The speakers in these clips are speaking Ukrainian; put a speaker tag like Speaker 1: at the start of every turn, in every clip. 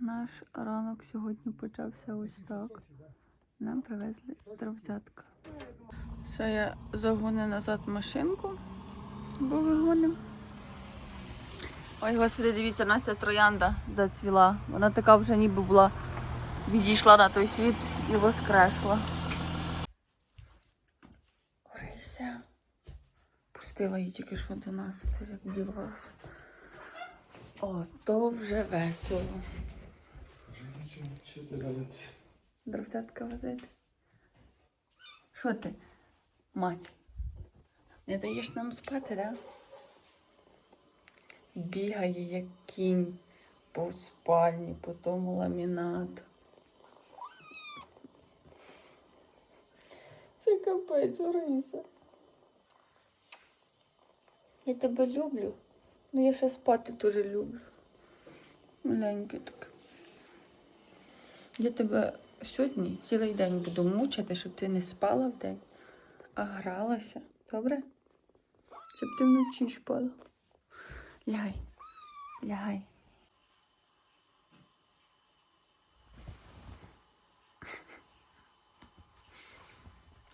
Speaker 1: Наш ранок сьогодні почався ось так. Нам привезли дровцятка. Все, я загоню назад машинку, бо вигоним. Ой, господи, дивіться, Настя троянда зацвіла. Вона така вже ніби була відійшла на той світ і воскресла. Орися. Пустила її тільки що до нас, це як дівалася. О, то вже весело. Дровцятка водити. Що ти? Мать? Не даєш нам спати, да? Бігає, як кінь по спальні, по тому ламінату. Це капець, Орися. Я тебе люблю. Ну я ще спати дуже люблю. Маленьке таке. Я тебе сьогодні цілий день буду мучити, щоб ти не спала в день, а гралася. Добре? Щоб ти вночі спала. Лягай. Лягай.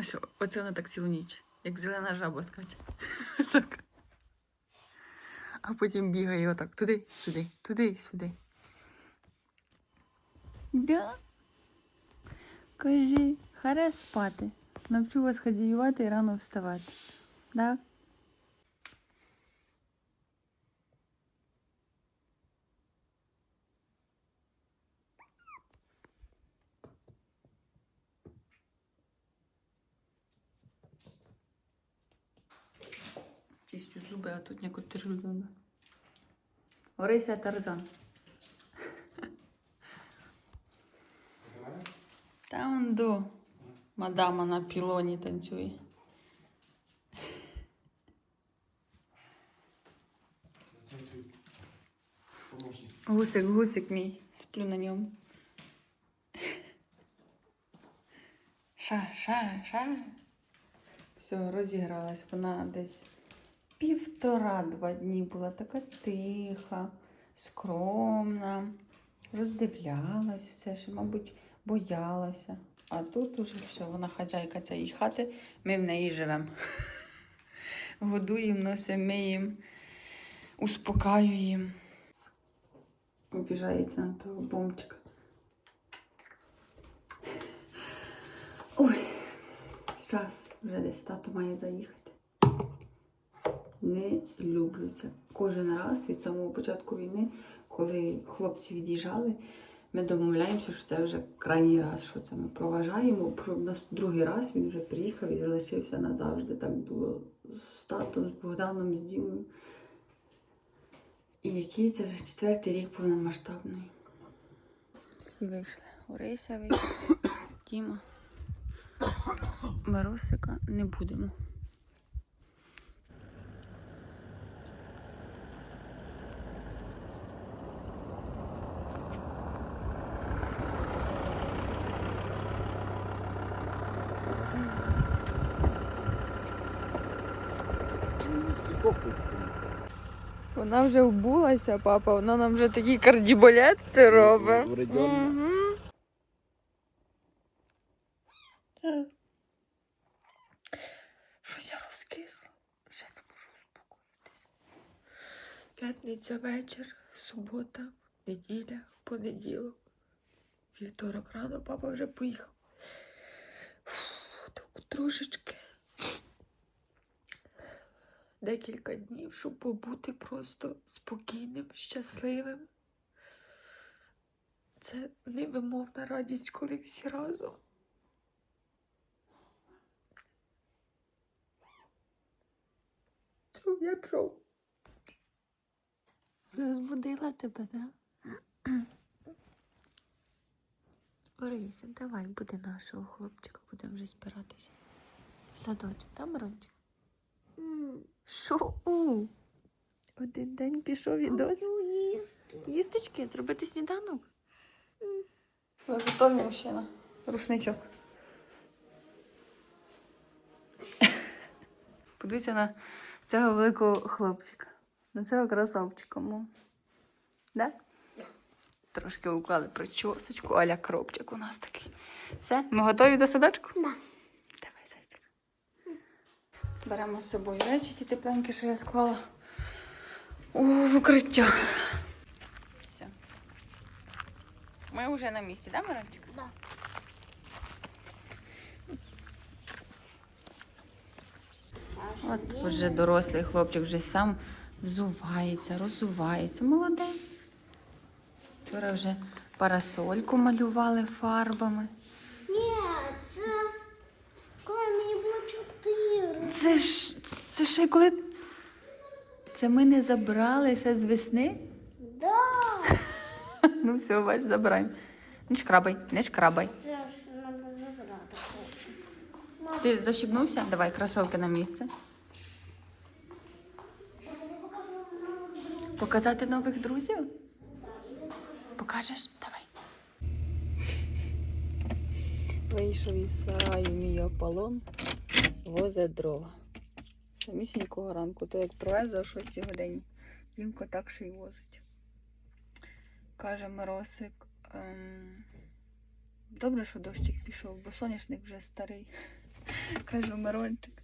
Speaker 1: Що, оце вона так цілу ніч, як зелена жаба скаче. А потім бігає отак туди, сюди, туди, сюди. Да? Кажи, харе спати. Навчу вас ходіювати і рано вставати. Да? Чистю зуби, а тут некоторі люди. Орися Тарзан. Та он до мадама на пілоні танцює. Гусик, гусик мій. Сплю на ньому. Ша, ша, ша. Все, розігралась. Вона десь півтора-два дні була така тиха, скромна, роздивлялась все, що, мабуть, боялася. А тут уже все, вона хазяйка цієї хати, ми в неї живемо. Годуємо, носимо, миємо, успокаюємо. Обіжається на того бомчика. Ой, зараз вже десь тато має заїхати. Не люблю це. Кожен раз від самого початку війни, коли хлопці від'їжджали, ми домовляємося, що це вже крайній раз, що це ми проважаємо. Щоб нас другий раз він вже приїхав і залишився назавжди. Так було з татом, з Богданом, з Дімою. І який це вже четвертий рік повномасштабний. Всі вийшли. Орися вийшла, Діма. Марусика не будемо. Вона вже вбулася, папа, вона нам вже такі кардіболети робить. Щось я розкисла. Вже не можу успокоїтися. П'ятниця вечір, субота, неділя, понеділок. Вівторок рано папа вже поїхав. Фу, так трошечки. Декілька днів, щоб побути просто спокійним, щасливим. Це невимовна радість, коли всі разом. То я пішов. Розбудила тебе, да? Орися, давай буде нашого хлопчика, будемо вже збиратися. В Садочок, там Ромчик? Що у? Один день пішов і досі. Їсточки, зробити сніданок? Ви готові, мужчина? Рушничок. Подивіться на цього великого хлопчика. На цього красавчика. му. Да? Трошки уклали причосочку, аля кропчик у нас такий. Все, ми готові до садочку?
Speaker 2: Да.
Speaker 1: Беремо з собою речі ті тепленькі, що я склала у в укриття. Все. Ми вже на місці, да, Мирончик?
Speaker 2: Да.
Speaker 1: От вже дорослий хлопчик вже сам взувається, розувається. Молодець. Вчора вже парасольку малювали фарбами.
Speaker 2: Ні, це коли мені було чотири.
Speaker 1: Це ж це ще коли. Це ми не забрали ще з весни.
Speaker 2: Да.
Speaker 1: Ну все, бач, забираємо. Не шкрабай, не шкрабай.
Speaker 2: Це ж треба забрати.
Speaker 1: Ти защіпнувся? Давай кросовки на місце. Показати нових друзів? Покажеш? Давай. Вийшов із сараю мій Аполлон, возе дрова. Самісінького ранку, то як привезе о 6 годині. Дімко так ще й возить. Каже Миросик. Ем... Добре, що дощик пішов, бо соняшник вже старий. Кажу, Мирончик,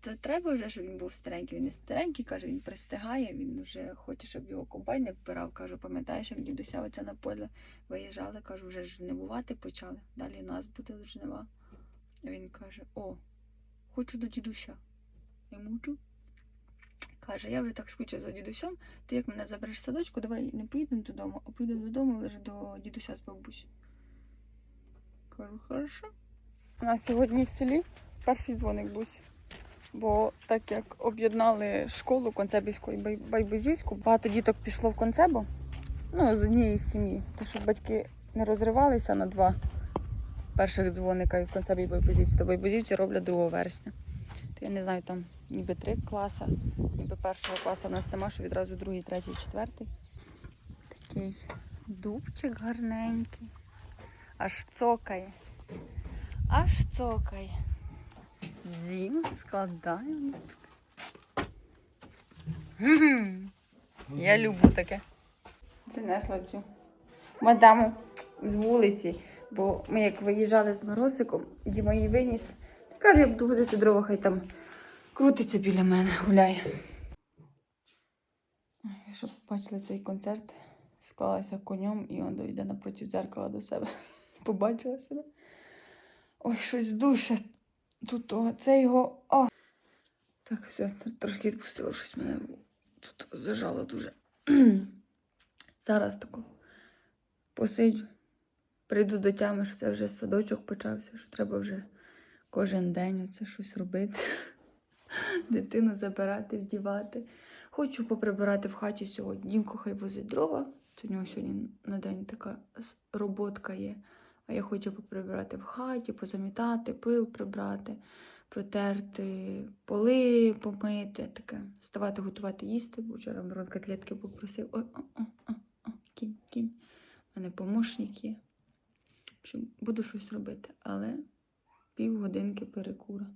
Speaker 1: то треба вже, щоб він був старенький. Він не старенький, каже, він пристигає, він вже хоче, щоб його комбайн впирав. Кажу, пам'ятаєш, як дідуся оце на поле виїжджали, кажу, вже жнивувати почали. Далі нас буде жнива. Він каже: О, хочу до дідуся. Я мовчу. Каже, я вже так скучу за дідусем, ти як мене забереш садочку, давай не поїдемо додому, а поїдемо додому лише до дідуся з бабусю. Кажу, хорошо. У нас сьогодні в селі перший дзвоник був. Бо так як об'єднали школу концебівську і байбузівську, багато діток пішло в концебу, ну, з однієї сім'ї. То щоб батьки не розривалися на два перших дзвоника і в концебі і байбузівці, то байбузівці роблять 2 вересня. То я не знаю, там ніби три класи, ніби першого класу в нас нема, що відразу другий, третій, четвертий. Такий дубчик гарненький. Аж цокає. Аж цокає. Дім складаємо. Я люблю таке. Занесла цю мадаму з вулиці, бо ми як виїжджали з Морозиком, Діма її виніс. Каже, я буду возити дрова, хай там крутиться біля мене, гуляє. Щоб бачили цей концерт, склалася конем і он йде напроти дзеркала до себе. Побачила себе. Ой, щось душе. Тут о, це його. О. Так, все, трошки відпустило щось мене тут зажало дуже. Зараз тако посиджу. Прийду до тями, що це вже садочок почався, що треба вже кожен день оце щось робити. Дитину забирати, вдівати. Хочу поприбирати в хаті сьогодні. Дімко хай возить дрова. Це у нього сьогодні на день така роботка є. А я хочу поприбирати в хаті, позамітати, пил прибрати, протерти, поли помити, таке, ставати, готувати їсти, бо вчора Мирон котлетки попросив. Ой, о, о, о, о, кінь, кінь. У мене помощник є. Общем, буду щось робити, але півгодинки перекура.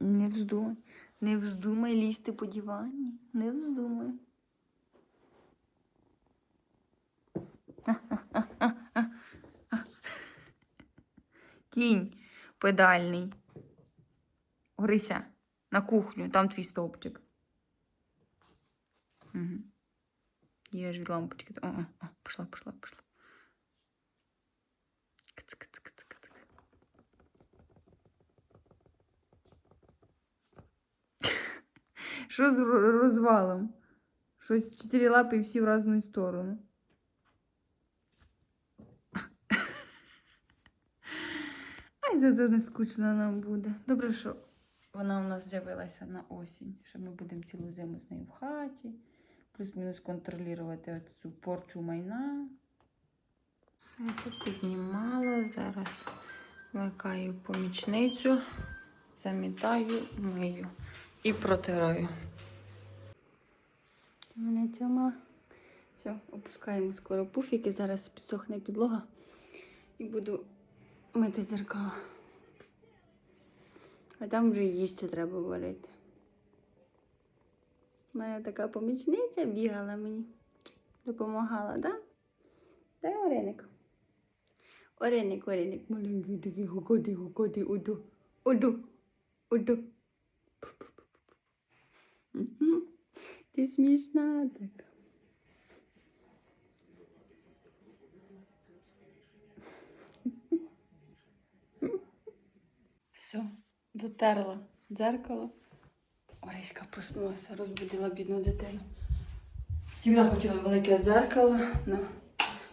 Speaker 1: Не вздумай, не вздумай лізти по дивані, не вздумай. Кінь педальний. Грися на кухню, там твій стовпчик. Угу. Є ж від лампочки. О, о, о, пішла, пішла, пішла. Кц, кц, кц, кц. Що з розвалом? Щось чотири лапи і всі в різну сторону. Ай, зато не скучно нам буде. Добре, що вона у нас з'явилася на осінь, що ми будемо цілу зиму з нею в хаті, плюс-мінус контролювати цю порчу майна. Все попіднімала. Зараз вмикаю помічницю, замітаю, мию і протираю. Ти мене цьома. Все, опускаємо скоро пуфіки, зараз підсохне підлога і буду мити дзеркала. А там вже їсти треба варити. Мене така помічниця бігала мені. Допомагала, да? Да, Ореник? Ореник, Ореник, маленький такий гукоти, гукоти, уду, уду, уду. Ти смішна така. Все, дотерла дзеркало. Ориська проснулася, розбудила бідну дитину. Всігда хотіла велике дзеркало, але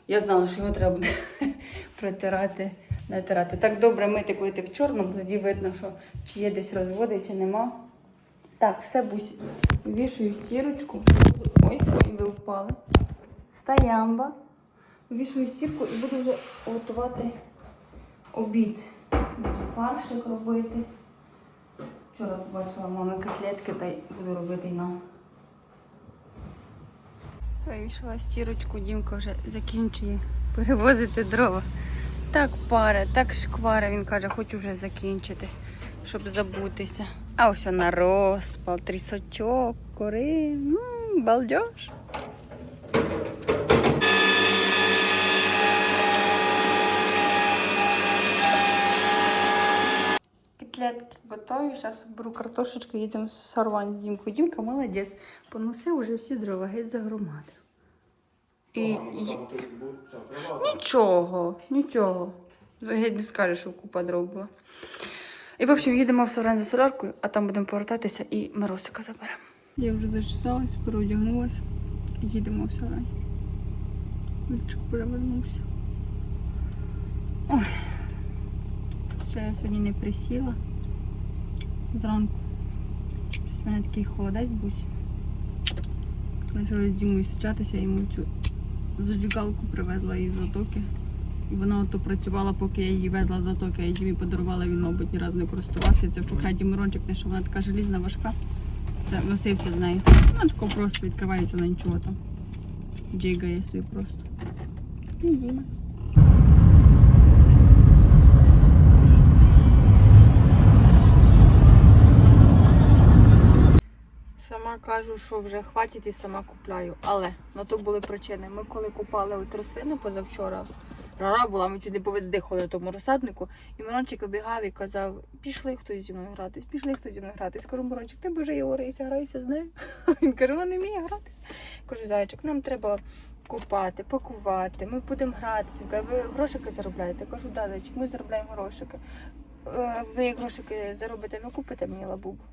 Speaker 1: я знала, що його треба буде протирати, натирати. Так добре мити, коли ти в чорному, тоді видно, що чи є десь розводи, чи нема. Так, все бусі. Вішую стірочку. Ой, ой, ви впали. Стоямба. Вішую стірку і буду вже готувати обід. Буду фаршик робити. Вчора побачила мами котлетки та й буду робити й. Вивішила стірочку, Дімка вже закінчує перевозити дрова. Так паре, так шкваре, він каже, хочу вже закінчити, щоб забутися. А ось на розпал, трісочок, кори. Балдеж. Котлетки готові. Зараз беру картошечку, їдемо сорвань з Дімкою. Дімка молодець. Поносив уже всі дрова, геть загромадив. І... й- Нічого, нічого. Геть не скажеш, що купа дров була. І, в общем, їдемо в Сорань за соляркою, а там будемо повертатися і Миросика заберемо. Я вже зачесалась, переодягнулась. Їдемо в Сорань. Вільчик перевернувся. Ой. Ще я сьогодні не присіла. Зранку. Щось в мене такий холодець був. Почали з Дімою зустрічатися, йому цю зажигалку привезла із затоки. І вона ото працювала, поки я її везла з затоки, я її подарувала, він, мабуть, ні разу не користувався. Це в шухляді Мирончик, не що вона така желізна важка. Це носився з нею. Вона тако просто відкривається на нічого там. Джигає собі просто. І Діма. Кажу, що вже хватить і сама купляю. Але на то були причини. Ми коли купали от рослини позавчора, рара була, ми чуть не повездихали тому розсаднику, і Мирончик вибігав і казав: пішли хтось зі мною гратись, пішли хтось зі мною гратись. Кажу, Мирончик, ти боже є грайся, грайся з нею. Він каже, вона не вміє гратись. Кажу, зайчик, нам треба купати, пакувати, ми будемо гратися. Ви грошики заробляєте? Кажу, да, зайчик, ми заробляємо грошики. Е, Ви грошики заробите, ви купите мені лабубу.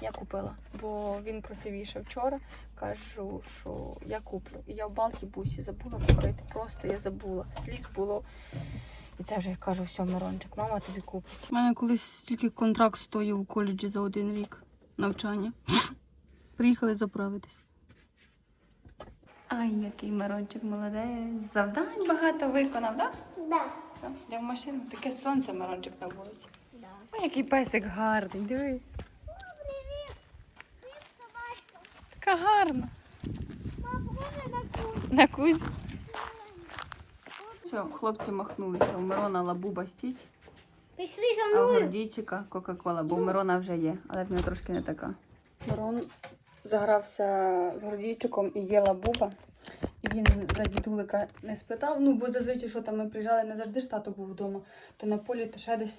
Speaker 1: Я купила, бо він просив її ще вчора. Кажу, що я куплю. І я в Балті бусі забула купити. Просто я забула. Сліз було. І це вже я кажу, все, Мирончик, мама тобі купить. У мене колись стільки контракт стоїв у коледжі за один рік навчання. Приїхали заправитись. Ай, який Мирончик молодець. Завдань багато виконав, так?
Speaker 2: Да.
Speaker 1: Все, йде в машину. Таке сонце Мирончик на вулиці.
Speaker 2: Да.
Speaker 1: Ой, який песик гарний, диви. Така гарна.
Speaker 2: На.
Speaker 1: Кузі. Все, хлопці махнули, що у Мирона лабуба стіч,
Speaker 2: Пішли
Speaker 1: а у. Гордійчика Кока-Кола, бо у Мирона вже є, але в нього трошки не така. Мирон загрався з Гордійчиком і є лабуба. І він за дідулика не спитав. Ну, бо зазвичай, що там ми приїжджали, не завжди ж тато був вдома, то на полі, то ще десь.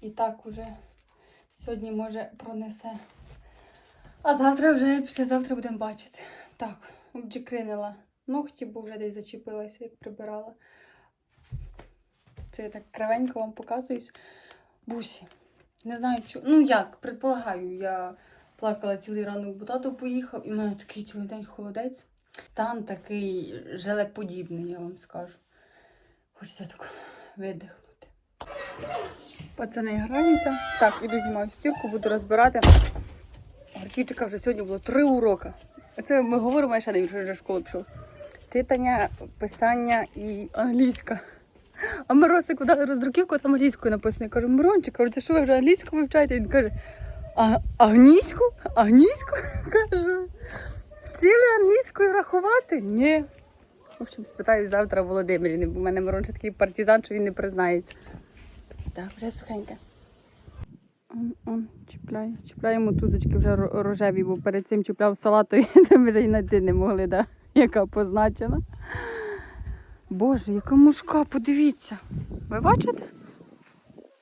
Speaker 1: І так уже сьогодні, може, пронесе. А завтра вже, післязавтра будемо бачити. Так, обджикринила ногті, бо вже десь зачепилася, як прибирала. Це я так кривенько вам показуюсь. Бусі. Не знаю, чому. Ну як, предполагаю, я плакала цілий ранок, бо тато поїхав, і в мене такий цілий день холодець. Стан такий желеподібний, я вам скажу. Хочеться так видихнути. Пацани граються. Так, іду знімаю стірку, буду розбирати. Гартійчика вже сьогодні було три уроки. Оце ми говоримо, я ще не вже в школу пішов. Читання, писання і англійська. А Миросику дали роздруківку, там англійською написано. Я кажу, Мирончик, кажу, це що ви вже англійську вивчаєте? Він каже, а англійську? Англійську? Кажу. Вчили англійською рахувати? Ні. В общем, спитаю завтра Володимирівни, бо в мене Мирончик такий партизан, що він не признається. Так, вже сухеньке. Он, он, чіпляє, чіпляє мотузочки вже рожеві, бо перед цим чіпляв салатою, то ми вже й знайти не могли, да? яка позначена. Боже, яка мушка, подивіться. Ви бачите?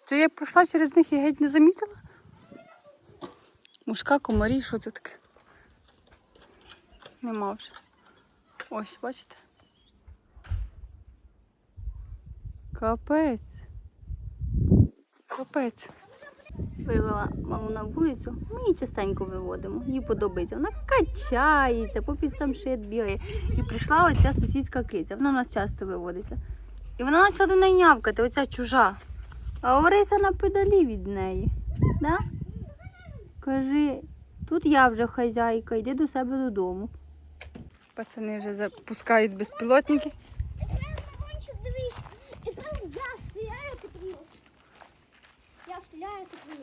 Speaker 1: Це я пройшла через них і геть не замітила. Мушка, комарі, що це таке? Нема вже. Ось, бачите? Капець. Капець. Вивела малу на вулицю, ми її частенько виводимо. Їй подобається. Вона качається, попід сам шит бігає. І прийшла оця сусідська киця. Вона у нас часто виводиться. І вона почала до неї нявкати, оця чужа. А Орися на педалі від неї. Да? Кажи, тут я вже хазяйка, йди до себе додому. Пацани вже запускають безпілотники.
Speaker 2: Кончик, дивись. І там я стріляю, ти плюс. Стріляю, ти плюс.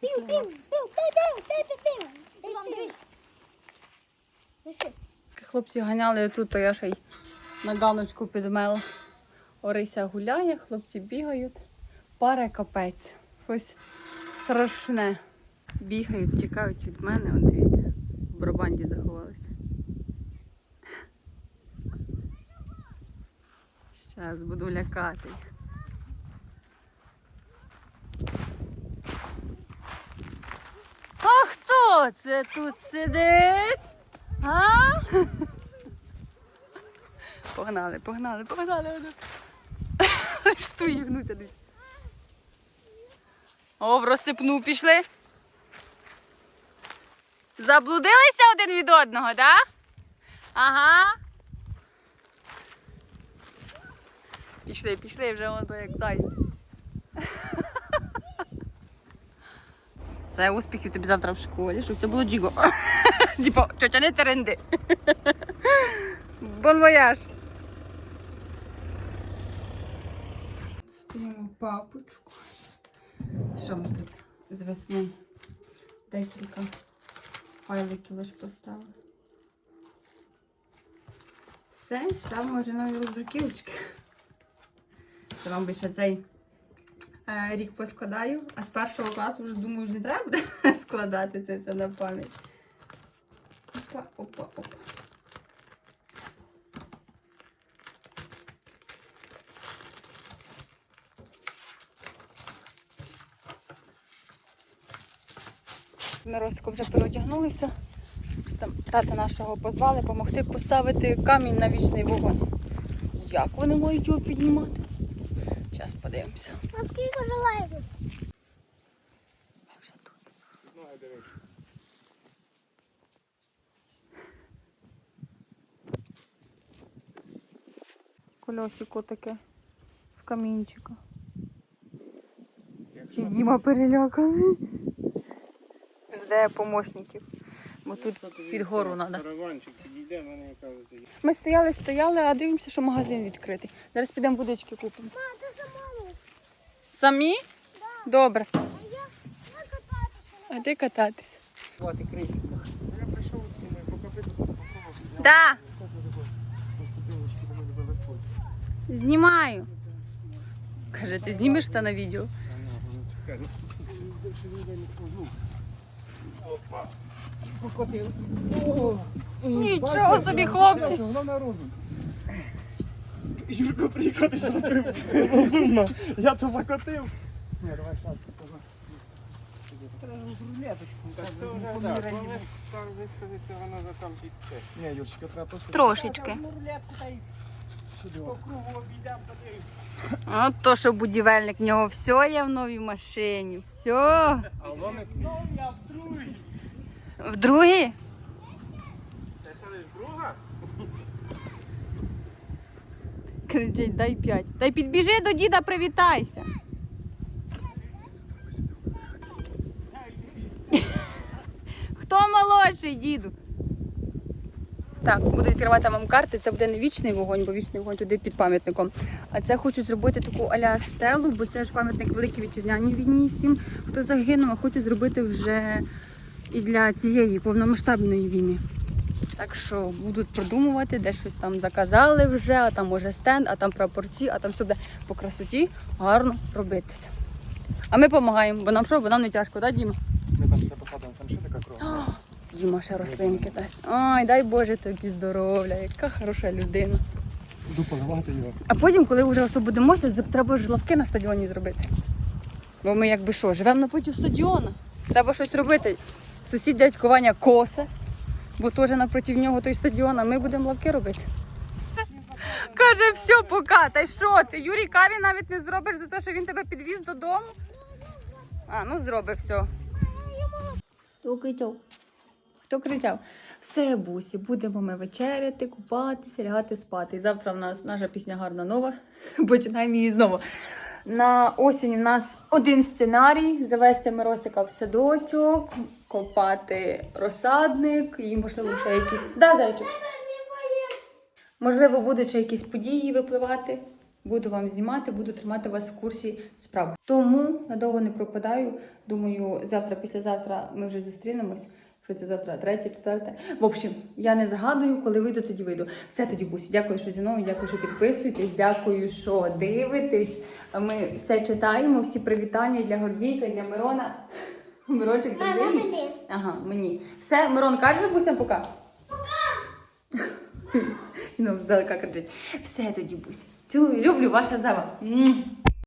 Speaker 2: Пів, пів, пів, пів, пів, пів, пів, дивись. Дивись.
Speaker 1: Хлопці ганяли тут, то я ще й на ганочку підмела. Орися гуляє, хлопці бігають. Паре капець. Щось страшне. Бігають, тікають від мене, он дивіться. В барабанді заховалися. Зараз буду лякати їх. А хто це тут сидить? А? Погнали, погнали, погнали. Гнуться десь. О, в розсипну пішли. Заблудилися один від одного? Да? Ага. Пішли, пішли вже воно як зайці. Все, успіхів тобі завтра в школі, щоб це було джіго. Типа, тетя не теренди. Бон вояж. Стоїмо папочку. Що ми тут з весни? Декілька файликів лише поставили. Все, ставимо вже нові роздруківочки. Це вам ще цей рік поскладаю, а з першого класу вже думаю, вже не треба буде складати це все на пам'ять. Опа, опа, опа. Ми Росику вже переодягнулися. Тата нашого позвали допомогти поставити камінь на вічний вогонь. Як вони мають його піднімати? Подивимося.
Speaker 2: А скільки железів?
Speaker 1: Ми вже тут. Колесико таке з камінчика. І Діма переляканий. Жде помощників. Бо тут під гору треба. Ми стояли, стояли, а дивимося, що магазин відкритий. Зараз підемо водички купимо.
Speaker 2: Ти.
Speaker 1: Самі? Добре.
Speaker 2: А я кататися.
Speaker 1: А де кататись?
Speaker 3: Я прийшов.
Speaker 1: Да,
Speaker 3: без заходу.
Speaker 1: знімаю. Каже, ти знімеш це на відео?
Speaker 3: Ну.
Speaker 1: Нічого собі, хлопці.
Speaker 3: на розум. Юрко приїхати зробив розумно. Я то закотив. Ні, давай шапку поза. Так то вже, так, коли там виставити, воно за там під. Ні, Юрчика, треба просто...
Speaker 1: Трошечки.
Speaker 3: Сюди. По кругу обійдемо, подивимось.
Speaker 1: От то, що будівельник, в нього все є в новій машині. Все.
Speaker 3: А ломик ні.
Speaker 1: В другій?
Speaker 3: Це
Speaker 1: Кричить, дай п'ять. Та й підбіжи до діда, привітайся. Хто молодший, діду? Так, буду відкривати вам карти. Це буде не вічний вогонь, бо вічний вогонь туди під пам'ятником. А це хочу зробити таку аля стелу, бо це ж пам'ятник великій вітчизняній війні всім, хто загинув, а хочу зробити вже і для цієї повномасштабної війни. Так що будуть продумувати, де щось там заказали вже, а там може стенд, а там прапорці, а там все буде по красоті гарно робитися. А ми допомагаємо, бо нам що, бо нам не тяжко, так, Діма?
Speaker 3: Ми там все посадимо, там ще така кров.
Speaker 1: Діма ще рослинки дасть. Ой, дай Боже тобі здоров'я, яка хороша людина.
Speaker 3: Буду поливати його.
Speaker 1: А потім, коли вже освободимося, треба ж лавки на стадіоні зробити. Бо ми якби що, живемо напроти стадіону. Треба щось робити. Сусід дядько Ваня косе, бо теж напроти нього той стадіон, а ми будемо лавки робити. Каже, все, пока. Та й що ти? Юрій каві навіть не зробиш за те, що він тебе підвіз додому. А, ну зроби все. Хто кричав? Все, бусі, будемо ми вечеряти, купатися, лягати спати. І завтра в нас наша пісня гарна нова. Починаємо її знову. На осінь в нас один сценарій: завести Миросика в садочок, копати розсадник і, можливо, ще якісь. Да, зайчик? Можливо, будуть ще якісь події випливати. Буду вам знімати, буду тримати вас в курсі справ. Тому надовго не пропадаю. Думаю, завтра, післязавтра ми вже зустрінемось. Що це завтра? Третє, четверте. В общем, я не згадую, коли вийду, тоді вийду. Все тоді бусі. Дякую, що зі мною, дякую, що підписуєтесь, дякую, що дивитесь. Ми все читаємо, всі привітання для Гордійка, для Мирона. Мирончик, держи
Speaker 2: Мама,
Speaker 1: її.
Speaker 2: мені.
Speaker 1: Ага, мені. Все, Мирон, кажеш бусям пока? Пока! Ну, здалека кричить. Все тоді, бусі. Цілую, люблю, ваша зава. М.